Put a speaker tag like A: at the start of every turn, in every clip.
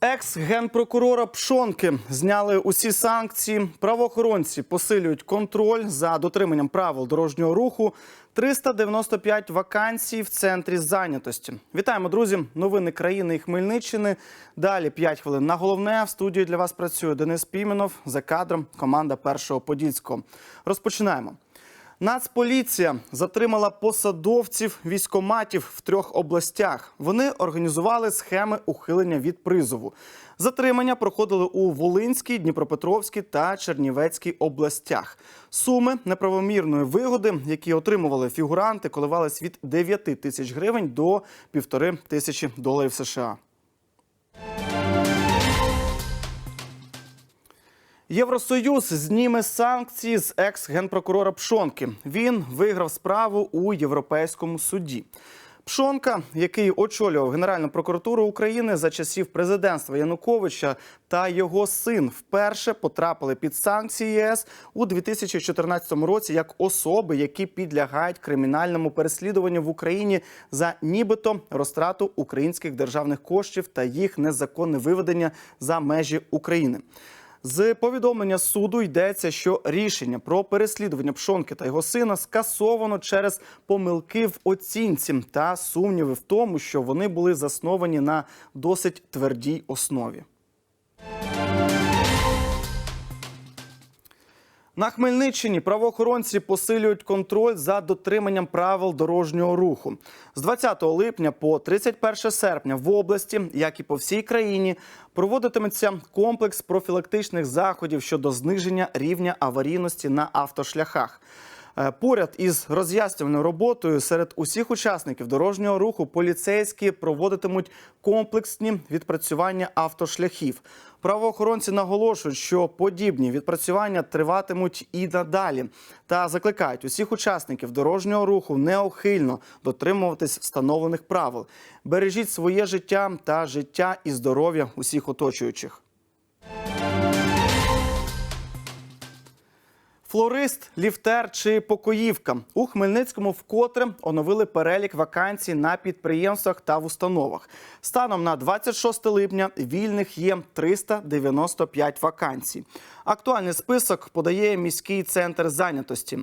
A: Екс-генпрокурора Пшонки зняли усі санкції. Правоохоронці посилюють контроль за дотриманням правил дорожнього руху. 395 вакансій в центрі зайнятості. Вітаємо, друзі! Новини країни і Хмельниччини. Далі 5 хвилин на головне. В студії для вас працює Денис Піменов. За кадром команда першого подільського. Розпочинаємо. Нацполіція затримала посадовців військоматів в трьох областях. Вони організували схеми ухилення від призову. Затримання проходили у Волинській, Дніпропетровській та Чернівецькій областях. Суми неправомірної вигоди, які отримували фігуранти, коливались від 9 тисяч гривень до півтори тисячі доларів США. Євросоюз зніме санкції з екс-генпрокурора Пшонки. Він виграв справу у Європейському суді. Пшонка, який очолював Генеральну прокуратуру України за часів президентства Януковича, та його син вперше потрапили під санкції ЄС у 2014 році як особи, які підлягають кримінальному переслідуванню в Україні за нібито розтрату українських державних коштів та їх незаконне виведення за межі України. З повідомлення суду йдеться, що рішення про переслідування Пшонки та його сина скасовано через помилки в оцінці та сумніви в тому, що вони були засновані на досить твердій основі. На Хмельниччині правоохоронці посилюють контроль за дотриманням правил дорожнього руху. З 20 липня по 31 серпня в області, як і по всій країні, проводитиметься комплекс профілактичних заходів щодо зниження рівня аварійності на автошляхах. Е, Поряд із роз'яснювальною роботою серед усіх учасників дорожнього руху поліцейські проводитимуть комплексні відпрацювання автошляхів. Правоохоронці наголошують, що подібні відпрацювання триватимуть і надалі, та закликають усіх учасників дорожнього руху неохильно дотримуватись встановлених правил. Бережіть своє життя та життя і здоров'я усіх оточуючих. Флорист, ліфтер чи покоївка у Хмельницькому вкотре оновили перелік вакансій на підприємствах та в установах. Станом на 26 липня вільних є 395 вакансій. Актуальний список подає міський центр зайнятості.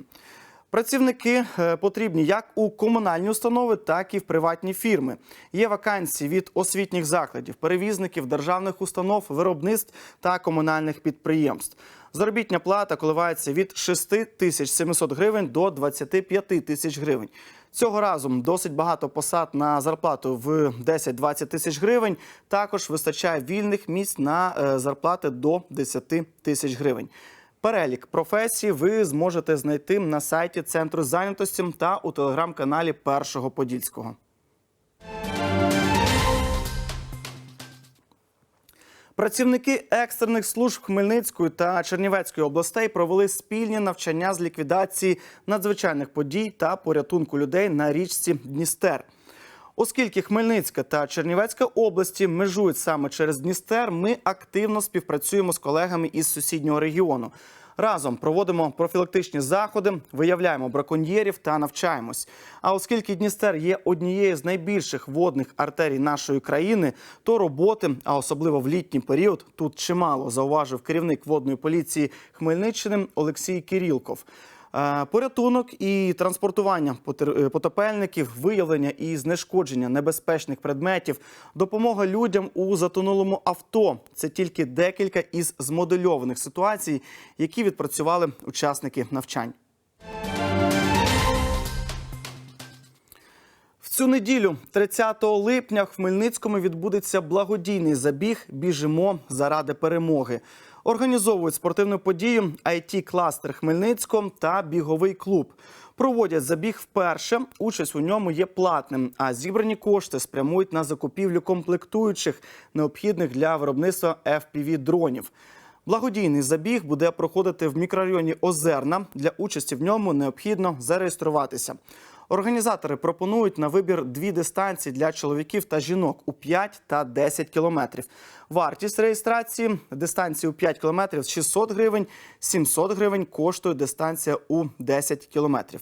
A: Працівники е, потрібні як у комунальні установи, так і в приватні фірми. Є вакансії від освітніх закладів, перевізників, державних установ, виробництв та комунальних підприємств. Заробітня плата коливається від 6 тисяч 700 гривень до 25 тисяч гривень. Цього разу досить багато посад на зарплату в 10-20 тисяч гривень. Також вистачає вільних місць на е, зарплати до 10 тисяч гривень. Перелік професій ви зможете знайти на сайті Центру зайнятості та у телеграм-каналі Першого Подільського. Працівники екстрених служб Хмельницької та Чернівецької областей провели спільні навчання з ліквідації надзвичайних подій та порятунку людей на річці Дністер. Оскільки Хмельницька та Чернівецька області межують саме через Дністер, ми активно співпрацюємо з колегами із сусіднього регіону. Разом проводимо профілактичні заходи, виявляємо браконьєрів та навчаємось. А оскільки Дністер є однією з найбільших водних артерій нашої країни, то роботи, а особливо в літній період, тут чимало зауважив керівник водної поліції Хмельниччини Олексій Кирілков. Е, Порятунок і транспортування е, потопельників, виявлення і знешкодження небезпечних предметів, допомога людям у затонулому авто це тільки декілька із змодельованих ситуацій, які відпрацювали учасники навчань. Цю неділю, 30 липня, в Хмельницькому відбудеться благодійний забіг Біжимо заради перемоги. Організовують спортивну подію it кластер Хмельницького та біговий клуб. Проводять забіг вперше. Участь у ньому є платним, а зібрані кошти спрямують на закупівлю комплектуючих, необхідних для виробництва fpv дронів. Благодійний забіг буде проходити в мікрорайоні Озерна. Для участі в ньому необхідно зареєструватися. Організатори пропонують на вибір дві дистанції для чоловіків та жінок у 5 та 10 кілометрів. Вартість реєстрації дистанції у 5 кілометрів 600 гривень, 700 гривень коштує дистанція у 10 кілометрів.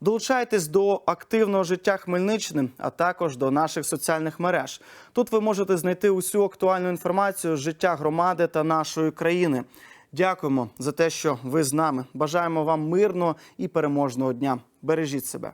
A: Долучайтесь до активного життя Хмельниччини, а також до наших соціальних мереж. Тут ви можете знайти усю актуальну інформацію з життя громади та нашої країни. Дякуємо за те, що ви з нами. Бажаємо вам мирного і переможного дня. Бережіть себе.